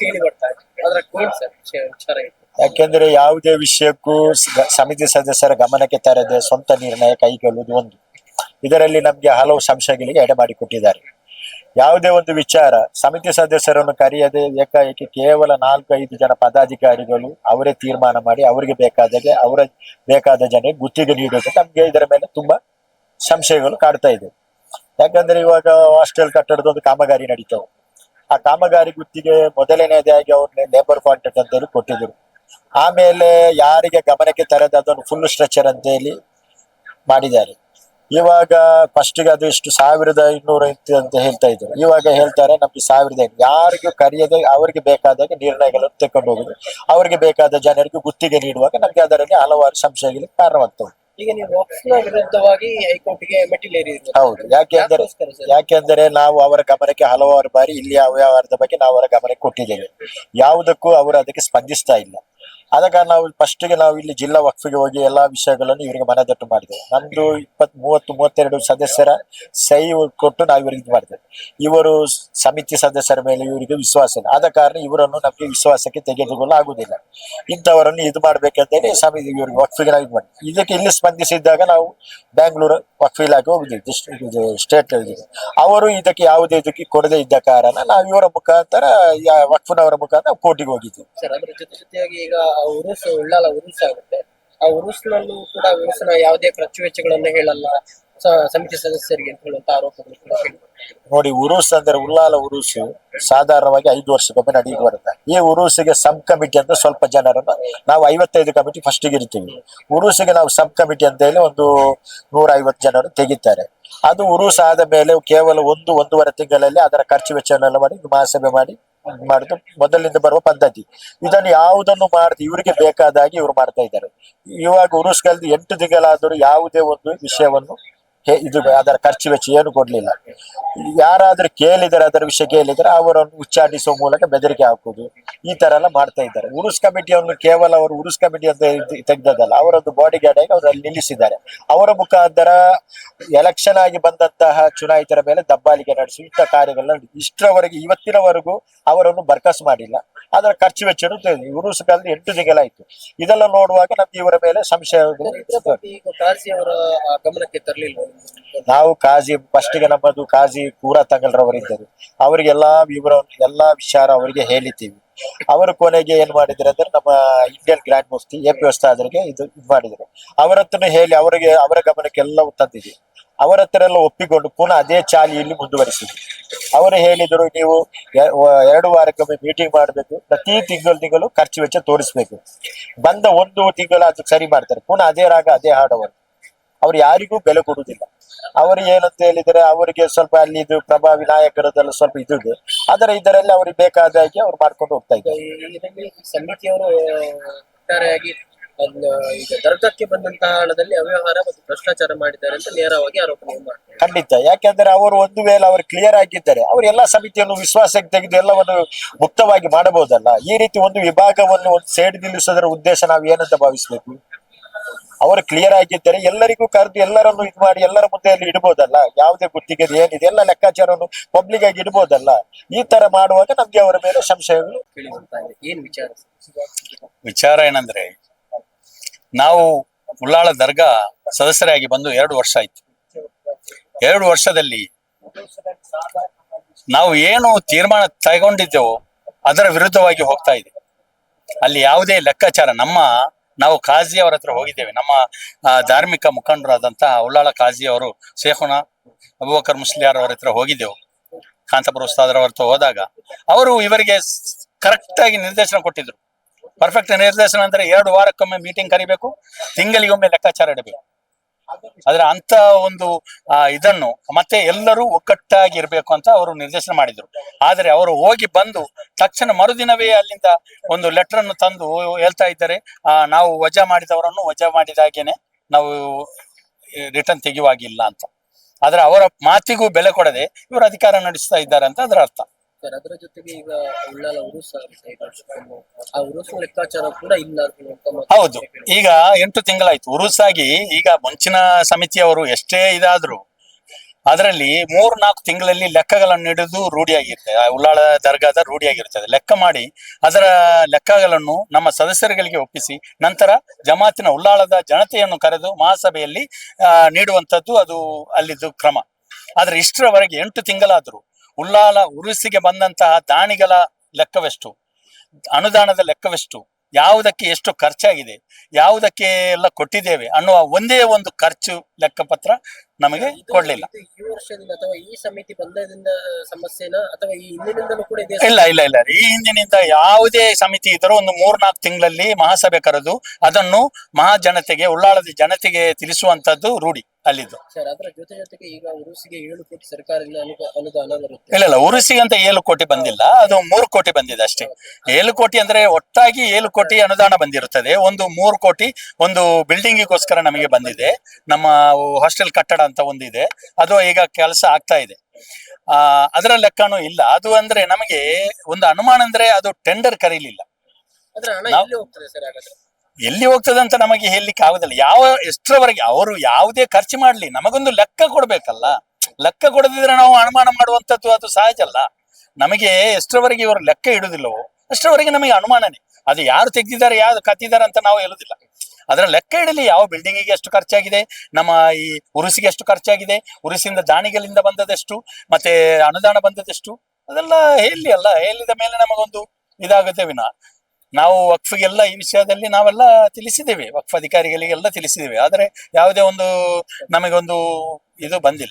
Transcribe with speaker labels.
Speaker 1: ಕೇಳಿ ಬರ್ತಾ ಇದೆ. ಅದರ
Speaker 2: ಯಾಕೆಂದ್ರೆ ಯಾವುದೇ ವಿಷಯಕ್ಕೂ ಸಮಿತಿ ಸದಸ್ಯರ ಗಮನಕ್ಕೆ ತರದೆ ಸ್ವಂತ ನಿರ್ಣಯ ಕೈಗೊಳ್ಳುವುದು ಒಂದು. ಇದರಲ್ಲಿ ನಮ್ಗೆ ಹಲವು ಸಂಶಯಗಳಿಗೆ ಎಡೆ ಮಾಡಿಕೊಟ್ಟಿದ್ದಾರೆ ಯಾವುದೇ ಒಂದು ವಿಚಾರ ಸಮಿತಿ ಸದಸ್ಯರನ್ನು ಕರೆಯದೆ ಏಕಾಏಕಿ ಕೇವಲ ನಾಲ್ಕು ಐದು ಜನ ಪದಾಧಿಕಾರಿಗಳು ಅವರೇ ತೀರ್ಮಾನ ಮಾಡಿ ಅವರಿಗೆ ಬೇಕಾದಾಗೆ ಅವರ ಬೇಕಾದ ಜನರಿಗೆ ಗುತ್ತಿಗೆ ನೀಡುವುದು ನಮ್ಗೆ ಇದರ ಮೇಲೆ ತುಂಬಾ ಸಂಶಯಗಳು ಕಾಡ್ತಾ ಇದೆ. ಯಾಕಂದ್ರೆ ಇವಾಗ ಹಾಸ್ಟೆಲ್ ಕಟ್ಟಡದ ಒಂದು ಕಾಮಗಾರಿ ನಡೀತಾವೆ ಆ ಕಾಮಗಾರಿ ಗುತ್ತಿಗೆ ಮೊದಲನೇದಾಗಿ ಅವ್ರನ್ನ ಲೇಬರ್ ಕಾಂಟ್ರಾಕ್ಟ್ ಅಂತ ಹೇಳಿ ಕೊಟ್ಟಿದ್ರು. ಆಮೇಲೆ ಯಾರಿಗೆ ಗಮನಕ್ಕೆ ತರದ ಅದನ್ನು ಫುಲ್ ಸ್ಟ್ರಕ್ಚರ್ ಅಂತ ಹೇಳಿ ಮಾಡಿದ್ದಾರೆ. ಇವಾಗ ಫಸ್ಟಿಗೆ ಅದು ಇಷ್ಟು ಸಾವಿರದ ಇನ್ನೂರ ಇತ್ತು ಅಂತ ಹೇಳ್ತಾ ಇದ್ರು. ಇವಾಗ ಹೇಳ್ತಾರೆ ನಮ್ಗೆ ಸಾವಿರದ ಯಾರಿಗೂ ಕರೆಯದೆ ಅವರಿಗೆ ಬೇಕಾದಾಗ ನಿರ್ಣಯಗಳನ್ನು ತಗೊಂಡು ಹೋಗುದು. ಅವರಿಗೆ ಬೇಕಾದ ಜನರಿಗೆ ಗುತ್ತಿಗೆ ನೀಡುವಾಗ ನಮ್ಗೆ ಅದರಲ್ಲಿ ಹಲವಾರು ಸಂಶಯಗಳಿಗೆ ಕಾರಣವಾಗ್ತವೆ.
Speaker 1: ಈಗ ನೀವು ವಾಕ್ಸ್ನ ವಿರುದ್ಧವಾಗಿ ಹೈಕೋರ್ಟ್ಗೆ ಮೆಟ್ಟಿಲೇರಿದ್ರು
Speaker 2: ಹೌದು. ಯಾಕೆಂದರೆ
Speaker 1: ಯಾಕೋಸ್ಕರ ಸರ್?
Speaker 2: ಯಾಕೆಂದರೆ ನಾವು ಅವರ ಗಮನಕ್ಕೆ ಹಲವಾರು ಬಾರಿ ಇಲ್ಲಿ ಅವ್ಯವಹಾರದ ಬಗ್ಗೆ ನಾವು ಅವರ ಗಮನಕ್ಕೆ ಕೊಟ್ಟಿದ್ದೇವೆ. ಯಾವುದಕ್ಕೂ ಅವರು ಅದಕ್ಕೆ ಸ್ಪಂದಿಸ್ತಾ ಇಲ್ಲ. ಆದ ಕಾರಣ ನಾವು ಫಸ್ಟಿಗೆ ನಾವು ಇಲ್ಲಿ ಜಿಲ್ಲಾ ವಕ್ಫಿಗೆ ಹೋಗಿ ಎಲ್ಲಾ ವಿಷಯಗಳನ್ನು ಇವರಿಗೆ ಮನದಟ್ಟು ಮಾಡಿದ್ದೇವೆ. ನಮ್ದು ಇಪ್ಪತ್ ಮೂವತ್ತು ಮೂವತ್ತೆರಡು ಸದಸ್ಯರ ಸಹಿ ಕೊಟ್ಟು ನಾವು ಇವರಿಗೆ ಇದು ಮಾಡಿದ್ದೇವೆ. ಇವರು ಸಮಿತಿ ಸದಸ್ಯರ ಮೇಲೆ ಇವರಿಗೆ ವಿಶ್ವಾಸ ಇಲ್ಲ. ಆದ ಕಾರಣ ಇವರನ್ನು ನಮಗೆ ವಿಶ್ವಾಸಕ್ಕೆ ತೆಗೆದುಕೊಳ್ಳಾಗುವುದಿಲ್ಲ ಇಂಥವರನ್ನು ಇದು ಮಾಡ್ಬೇಕಂತೇಳಿ ಸಮಿತಿ ಇವರಿಗೆ ವಕ್ಫಿಗೆ ನಾವು ಇದು ಮಾಡಿ ಇದಕ್ಕೆ ಇಲ್ಲಿ ಸ್ಪಂದಿಸಿದ್ದಾಗ ನಾವು ಬ್ಯಾಂಗ್ಳೂರು ವಕ್ಫ್ ಇಲಾಖೆ ಹೋಗಿದ್ದೀವಿ ಸ್ಟೇಟ್ ಅವರು ಇದಕ್ಕೆ ಯಾವುದೇ ಇದಕ್ಕೆ ಕೊಡದೇ ಇದ್ದ ಕಾರಣ ನಾವು ಇವರ ಮುಖಾಂತರ ವಕ್ಫನವರ ಮುಖಾಂತರ ಕೋರ್ಟಿಗೆ
Speaker 1: ಜೊತೆಯಾಗಿ ಈಗ ಆ ಉರುಸ್ ಉಳ್ಳಾಲ ಉರುಸ್ ಆಗುತ್ತೆ. ಆ ಉರುಸ್ನಲ್ಲೂ ಕೂಡ ಉರುಸಿನ ಯಾವುದೇ ಖರ್ಚು ವೆಚ್ಚಗಳನ್ನ ಹೇಳಲ್ಲ ಸಮಿತಿ ಸದಸ್ಯರಿಗೆ ಅಂತ ಹೇಳುವಂತ ಆರೋಪಗಳು ಕೂಡ
Speaker 2: ನೋಡಿ, ಉರುಸ್ ಅಂದ್ರೆ ಉಳ್ಳಾಲ ಉರುಸು ಸಾಧಾರಣವಾಗಿ ಐದು ವರ್ಷಕ್ಕೊಮ್ಮೆ ನಡೆಯಲು ಬರುತ್ತೆ. ಈ ಉರುಸಿಗೆ ಸಬ್ ಕಮಿಟಿ ಅಂತ ಸ್ವಲ್ಪ ಜನರನ್ನ ನಾವು ಐವತ್ತೈದು ಕಮಿಟಿ ಫಸ್ಟಿಗೆ ಇರ್ತೀವಿ. ಉರುಸಿಗೆ ನಾವು ಸಬ್ ಕಮಿಟಿ ಅಂತ ಹೇಳಿ ಒಂದು ನೂರ ಐವತ್ತು ಜನರು ತೆಗಿತಾರೆ. ಅದು ಉರುಸ್ ಆದ ಮೇಲೆ ಕೇವಲ ಒಂದು, ಒಂದೂವರೆ ತಿಂಗಳಲ್ಲಿ ಅದರ ಖರ್ಚು ವೆಚ್ಚವನ್ನೆಲ್ಲ ಮಾಡಿ ಮಹಾಸಭೆ ಮಾಡಿ ಮಾಡುದು ಮೊದಲಿಂದ ಬರುವ ಪದ್ಧತಿ. ಇದನ್ನು ಯಾವುದನ್ನು ಮಾಡ್ತಿ ಇವರಿಗೆ ಬೇಕಾದಾಗಿ ಇವರು ಮಾಡ್ತಾ ಇದ್ದಾರೆ. ಇವಾಗ ಉರುಸ್ಗಲ್ದು ಎಂಟು ತಿಂಗಳಾದರೂ ಯಾವುದೇ ಒಂದು ವಿಷಯವನ್ನು ಇದು ಅದರ ಖರ್ಚು ವೆಚ್ಚ ಏನು ಕೊಡ್ಲಿಲ್ಲ. ಯಾರಾದ್ರೂ ಕೇಳಿದರೆ, ಅದರ ವಿಷಯ ಕೇಳಿದರೆ ಅವರನ್ನು ಉಚ್ಚಾಟಿಸುವ ಮೂಲಕ ಬೆದರಿಕೆ ಹಾಕುದು ಈ ತರ ಎಲ್ಲ ಮಾಡ್ತಾ ಇದ್ದಾರೆ. ಉರುಸ್ ಕಮಿಟಿಯನ್ನು ಕೇವಲ ಅವರು ಉರುಸ್ ಕಮಿಟಿ ಅಂತ ತೆಗ್ದದಲ್ಲ ಅವರೊಂದು ಬಾಡಿ ಗಾರ್ಡ್ ಆಗಿ ಅವರಲ್ಲಿ ನಿಲ್ಲಿಸಿದ್ದಾರೆ. ಅವರ ಮುಖಾಂತರ ಎಲೆಕ್ಷನ್ ಆಗಿ ಬಂದಂತಹ ಚುನಾಯಿತರ ಮೇಲೆ ದಬ್ಬಾಳಿಕೆ ನಡೆಸಿ, ಇಂಥ ಕಾರ್ಯಗಳನ್ನ ಇಷ್ಟರವರೆಗೆ, ಇವತ್ತಿನವರೆಗೂ ಅವರನ್ನು ಬರ್ಕಸ್ ಮಾಡಿಲ್ಲ. ಅದರ ಖರ್ಚು ವೆಚ್ಚನು ಇವರು ಕಾಲದಲ್ಲಿ ಕಾಲದ ಎಂಟು ತಿಂಗಳಾಯ್ತು ಇದೆಲ್ಲ ನೋಡುವಾಗ ನಮ್ಗೆ ಇವರ ಮೇಲೆ ಸಂಶಯ
Speaker 1: ಗಮನಕ್ಕೆ ತರಲಿಲ್ಲ
Speaker 2: ನಾವು ಕಾಜಿ ಫಸ್ಟಿಗೆ ನಮ್ಮದು ಕಾಜಿ ಕೂರ ತಂಗಲ್ರವರಿದ್ದರು ಅವರಿಗೆಲ್ಲ ವಿವರ ಎಲ್ಲಾ ವಿಚಾರ ಅವರಿಗೆ ಹೇಳಿದ್ದೀವಿ. ಅವರು ಕೊನೆಗೆ ಏನ್ ಮಾಡಿದ್ರು ಅಂದ್ರೆ ನಮ್ಮ Indian grand Mufti A P ಹೊಸ್ತಾದ್ರಿಗೆ ಇದು ಇದು ಮಾಡಿದ್ರು. ಅವರ ಹತ್ರನೇ ಹೇಳಿ ಅವರಿಗೆ ಅವರ ಗಮನಕ್ಕೆ ಎಲ್ಲವೂ ತಂದಿದೆ ಅವರ ಹತ್ರ ಎಲ್ಲ ಒಪ್ಪಿಕೊಂಡು ಪುನಃ ಅದೇ ಚಾಲಿಯಲ್ಲಿ ಮುಂದುವರಿಸಿದ್ರು ಅವರು ಹೇಳಿದರು ನೀವು ಎರಡು ವಾರಕ್ಕೊಮ್ಮೆ ಮೀಟಿಂಗ್ ಮಾಡಬೇಕು ಪ್ರತಿ ತಿಂಗಳು ತಿಂಗಳು ಖರ್ಚು ವೆಚ್ಚ ತೋರಿಸ್ಬೇಕು ಬಂದ ಒಂದು ತಿಂಗಳು ಅದು ಸರಿ ಮಾಡ್ತಾರೆ ಪುನಃ ಅದೇ ರಾಗ ಅದೇ ಹಾಡವರು ಅವ್ರು ಯಾರಿಗೂ ಬೆಲೆ ಕೊಡುವುದಿಲ್ಲ ಅವರು ಏನಂತ ಹೇಳಿದ್ರೆ ಅವರಿಗೆ ಸ್ವಲ್ಪ ಅಲ್ಲಿ ಇದು ಪ್ರಭಾವಿ ನಾಯಕರದೆಲ್ಲ ಸ್ವಲ್ಪ ಇದು ಇದೆ ಆದರೆ ಇದರಲ್ಲಿ ಅವ್ರಿಗೆ ಬೇಕಾದ ಹಾಗೆ ಅವ್ರು ಮಾಡ್ಕೊಂಡು ಹೋಗ್ತಾ ಇದ್ದಾರೆ
Speaker 1: ಈಗ ದರ್ಗಕ್ಕೆ ಬಂದಂತಹ ಹಣದಲ್ಲಿ ಅವ್ಯವಹಾರ ಮತ್ತು ಭ್ರಷ್ಟಾಚಾರ ಮಾಡಿದ್ದಾರೆ ಅಂತ ನೇರವಾಗಿ ಆರೋಪ ಮಾಡ್ತಾರೆ.
Speaker 2: ಖಂಡಿತ. ಯಾಕೆಂದ್ರೆ ಅವರು ಒಂದು ವೇಳೆ ಅವರು ಕ್ಲಿಯರ್ ಆಗಿದ್ದಾರೆ ಅವರು ಎಲ್ಲಾ ಸಮಿತಿಯನ್ನು ವಿಶ್ವಾಸಕ್ಕೆ ತೆಗೆದು ಎಲ್ಲವನ್ನು ಮುಕ್ತವಾಗಿ ಮಾಡಬಹುದಲ್ಲ? ಈ ರೀತಿ ಒಂದು ವಿಭಾಗವನ್ನು ಒಂದು ಸೈಡ್ ನಿಲ್ಲಿಸೋದರ ಉದ್ದೇಶ ನಾವು ಏನಂತ ಭಾವಿಸ್ಬೇಕು? ಅವರು ಕ್ಲಿಯರ್ ಆಗಿದ್ದಾರೆ ಎಲ್ಲರಿಗೂ ಕರೆದು ಎಲ್ಲರನ್ನು ಇದು ಮಾಡಿ ಎಲ್ಲರ ಮುಂದೆಯಲ್ಲಿ ಇಡಬಹುದಲ್ಲ ಯಾವುದೇ ಗುತ್ತಿಗೆ ಏನಿದೆ ಎಲ್ಲ ಲೆಕ್ಕಾಚಾರವನ್ನು ಪಬ್ಲಿಕ್ ಆಗಿ ಇಡಬಹುದಲ್ಲ ಈ ತರ ಮಾಡುವಾಗ ನಮ್ಗೆ ಅವರ ಮೇಲೆ ಸಂಶಯಗಳು
Speaker 1: ಏನ್ ವಿಚಾರ
Speaker 3: ವಿಚಾರ ಏನಂದ್ರೆ ನಾವು ಉಳ್ಳಾಳ ದರ್ಗಾ ಸದಸ್ಯರಾಗಿ ಬಂದು ಎರಡು ವರ್ಷ ಆಯ್ತು. ಎರಡು ವರ್ಷದಲ್ಲಿ ನಾವು ಏನು ತೀರ್ಮಾನ ತಗೊಂಡಿದ್ದೆವೋ ಅದರ ವಿರುದ್ಧವಾಗಿ ಹೋಗ್ತಾ ಇದೆ ಅಲ್ಲಿ ಯಾವುದೇ ಲೆಕ್ಕಾಚಾರ, ನಮ್ಮ ನಾವು ಖಾಜಿ ಅವರ ಹತ್ರ ಹೋಗಿದ್ದೇವೆ. ನಮ್ಮ ಧಾರ್ಮಿಕ ಮುಖಂಡರಾದಂತಹ ಉಳ್ಳಾಳ ಖಾಜಿ ಅವರು ಶೇಖುನ ಅಬುಬಕರ್ ಮುಸ್ಲಿಯಾರ್ ಅವರ ಹತ್ರ ಹೋಗಿದ್ದೆವು. ಕಾಂತಪುರ ಉಸ್ತಾದರ ಹತ್ರ ಹೋದಾಗ ಅವರು ಇವರಿಗೆ ಕರೆಕ್ಟ್ ಆಗಿ ನಿರ್ದೇಶನ ಕೊಟ್ಟಿದ್ರು. ಪರ್ಫೆಕ್ಟ್ ನಿರ್ದೇಶನ ಅಂದ್ರೆ ಎರಡು ವಾರಕ್ಕೊಮ್ಮೆ ಮೀಟಿಂಗ್ ಕರಿಬೇಕು ತಿಂಗಳಿಗೊಮ್ಮೆ ಲೆಕ್ಕಾಚಾರ ಇಡಬೇಕು. ಆದ್ರೆ ಅಂತ ಒಂದು ಇದನ್ನು ಮತ್ತೆ ಎಲ್ಲರೂ ಒಗ್ಗಟ್ಟಾಗಿ ಇರಬೇಕು ಅಂತ ಅವರು ನಿರ್ದೇಶನ ಮಾಡಿದ್ರು. ಆದರೆ ಅವರು ಹೋಗಿ ಬಂದು ತಕ್ಷಣ ಮರುದಿನವೇ ಅಲ್ಲಿಂದ ಒಂದು ಲೆಟರ್ ಅನ್ನು ತಂದು ಹೇಳ್ತಾ ಇದ್ದಾರೆ. ಆ, ನಾವು ವಜಾ ಮಾಡಿದವರನ್ನು ವಜಾ ಮಾಡಿದಾಗೇನೆ ನಾವು ರಿಟರ್ನ್ ತೆಗೆಯುವಾಗಿಲ್ಲ ಅಂತ. ಆದ್ರೆ ಅವರ ಮಾತಿಗೂ ಬೆಲೆ ಕೊಡದೆ ಇವರು ಅಧಿಕಾರ ನಡೆಸ್ತಾ ಇದ್ದಾರೆ ಅಂತ ಅದರ ಅರ್ಥ.
Speaker 1: ಸರ್ ಅದರ ಜೊತೆಗೆ ಈಗ ಉಳ್ಳಾಲ ಉರುಸ ಆ ಉರುಸು ಲೆಕ್ಕಾಚಾರ ಕೂಡ ಇಲ್ಲ
Speaker 3: ಹೌದು. ಈಗ ಎಂಟು ತಿಂಗಳಾಯ್ತು. ಉರುಸಾಗಿ ಈಗ ಮುಂಚಿನ ಸಮಿತಿಯವರು ಎಷ್ಟೇ ಇದಾದ್ರು ಅದರಲ್ಲಿ ಮೂರ್ ನಾಲ್ಕು ತಿಂಗಳಲ್ಲಿ ಲೆಕ್ಕಗಳನ್ನು ಹಿಡಿದು ರೂಢಿಯಾಗಿರುತ್ತೆ. ಆ ಉಳ್ಳಾಳ ದರ್ಗಾದ ರೂಢಿಯಾಗಿರುತ್ತದೆ ಲೆಕ್ಕ ಮಾಡಿ ಅದರ ಲೆಕ್ಕಗಳನ್ನು ನಮ್ಮ ಸದಸ್ಯರುಗಳಿಗೆ ಒಪ್ಪಿಸಿ ನಂತರ ಜಮಾತಿನ ಉಳ್ಳಾಳದ ಜನತೆಯನ್ನು ಕರೆದು ಮಹಾಸಭೆಯಲ್ಲಿ ನೀಡುವಂಥದ್ದು ನೀಡುವಂತದ್ದು ಅದು ಅಲ್ಲಿದ್ದು ಕ್ರಮ. ಆದ್ರೆ ಇಷ್ಟರವರೆಗೆ ಎಂಟು ತಿಂಗಳಾದ್ರು ಉಳ್ಳಾಲ ಉರುಸಿಗೆ ಬಂದಂತಹ ದಾಣಿಗಳ ಲೆಕ್ಕವೆಷ್ಟು? ಅನುದಾನದ ಲೆಕ್ಕವೆಷ್ಟು? ಯಾವುದಕ್ಕೆ ಎಷ್ಟು ಖರ್ಚಾಗಿದೆ? ಯಾವುದಕ್ಕೆ ಎಲ್ಲ ಕೊಟ್ಟಿದ್ದೇವೆ ಅನ್ನುವ ಒಂದೇ ಒಂದು ಖರ್ಚು ಲೆಕ್ಕಪತ್ರ ನಮಗೆ ಕೊಡ್ಲಿಲ್ಲ.
Speaker 1: ಈ ವರ್ಷದಿಂದ ಅಥವಾ ಈ ಸಮಿತಿ ಬಂದದಿಂದ ಸಮಸ್ಯೆನ ಅಥವಾ ಈ ಹಿಂದಿನಿಂದಲೂ ಕೂಡ ಇದೆ
Speaker 3: ಇಲ್ಲ ಇಲ್ಲ ಇಲ್ಲ ಈ ಹಿಂದಿನಿಂದ ಯಾವುದೇ ಸಮಿತಿ ಇದ್ದರೂ ಒಂದು ಮೂರ್ನಾಲ್ಕು ತಿಂಗಳಲ್ಲಿ ಮಹಾಸಭೆ ಕರೆದು ಅದನ್ನು ಮಹಾಜನತೆಗೆ ಉಳ್ಳಾಳದ ಜನತೆಗೆ ತಿಳಿಸುವಂತದ್ದು ರೂಢಿ. ಅಲ್ಲಿದ್ದು.
Speaker 1: ಸರ್ ಅದರ ಜೊತೆ ಜೊತೆಗೆ ಈಗ ಉರುಸಿಗೆ ಏಳು ಕೋಟಿ ಸರ್ಕಾರದಿಂದ ಅನು- ಅನುದಾನ ಬರುತ್ತೆ.
Speaker 3: ಇಲ್ಲ ಇಲ್ಲ ಉರುಸಿಗೆ ಅಂತ ಏಳು ಕೋಟಿ ಬಂದಿಲ್ಲ ಅದು ಮೂರು ಕೋಟಿ ಬಂದಿದೆ ಅಷ್ಟೇ. ಏಳು ಕೋಟಿ ಅಂದ್ರೆ ಒಟ್ಟಾಗಿ ಏಳು ಕೋಟಿ ಅನುದಾನ ಬಂದಿರುತ್ತದೆ. ಒಂದು ಮೂರು ಕೋಟಿ ಒಂದು ಬಿಲ್ಡಿಂಗಿಗೋಸ್ಕರ ನಮಗೆ ಬಂದಿದೆ. ನಮ್ಮ ಹಾಸ್ಟೆಲ್ ಕಟ್ಟಡ ಅಂತ ಒಂದಿದೆ. ಅದು ಈಗ ಕೆಲಸ ಆಗ್ತಾ ಇದೆ. ಆ ಅದರ ಲೆಕ್ಕನೂ ಇಲ್ಲ. ಅದು ಅಂದ್ರೆ ನಮಗೆ ಒಂದು ಅನುಮಾನ ಅಂದ್ರೆ ಅದು ಟೆಂಡರ್ ಕರೀಲಿಲ್ಲ.
Speaker 1: ಅದ್ರ ಹಣ
Speaker 3: ನಾವು-
Speaker 1: ಎಲ್ಲಿ ಹೋಗ್ತದೆ ಸರ್ ಹಾಗಾದ್ರೆ.
Speaker 3: ಎಲ್ಲಿ ಹೋಗ್ತದೆ ಅಂತ ನಮಗೆ ಹೇಳಲಿಕ್ಕೆ ಆಗುದಿಲ್ಲ. ಯಾವ ಎಷ್ಟರವರೆಗೆ ಅವರು ಯಾವುದೇ ಖರ್ಚು ಮಾಡ್ಲಿ, ನಮಗೊಂದು ಲೆಕ್ಕ ಕೊಡ್ಬೇಕಲ್ಲ. ಲೆಕ್ಕ ಕೊಡದಿದ್ರೆ ನಾವು ಅನುಮಾನ ಮಾಡುವಂತದ್ದು ಅದು ಸಹಜ ಅಲ್ಲ. ನಮಗೆ ಎಷ್ಟರವರೆಗೆ ಇವರು ಲೆಕ್ಕ ಇಡುದಿಲ್ಲವೋ ಅಷ್ಟರವರೆಗೆ ನಮಗೆ ಅನುಮಾನನೇ. ಅದು ಯಾರು ತೆಗ್ದಿದ್ದಾರೆ, ಯಾರು ಕತ್ತಿದ್ದಾರೆ ಅಂತ ನಾವು ಹೇಳುದಿಲ್ಲ. ಅದರ ಲೆಕ್ಕ ಇಡಲಿ, ಯಾವ ಬಿಲ್ಡಿಂಗಿಗೆ ಎಷ್ಟು ಖರ್ಚಾಗಿದೆ, ನಮ್ಮ ಈ ಉರುಸಿಗೆ ಎಷ್ಟು ಖರ್ಚಾಗಿದೆ, ಉರುಸಿಂದ ದಾಣಿಗಳಿಂದ ಬಂದದೆಷ್ಟು, ಮತ್ತೆ ಅನುದಾನ ಬಂದದೆಷ್ಟು, ಅದೆಲ್ಲ ಹೇಳಿ ಅಲ್ಲ. ಹೇಳಿದ ಮೇಲೆ ನಮಗೊಂದು ಇದಾಗುತ್ತೆ ವಿನ. ನಾವು ವಕ್ಫಿಗೆಲ್ಲ ಈ ವಿಷಯದಲ್ಲಿ ನಾವೆಲ್ಲ ತಿಳಿಸಿದ್ದೇವೆ. ವಕ್ಫ್ ಅಧಿಕಾರಿಗಳಿಗೆಲ್ಲ ತಿಳಿಸಿದ್ದೇವೆ. ಆದರೆ ಯಾವುದೇ ಒಂದು ನಮಗೊಂದು ಇದು ಬಂದಿಲ್ಲ.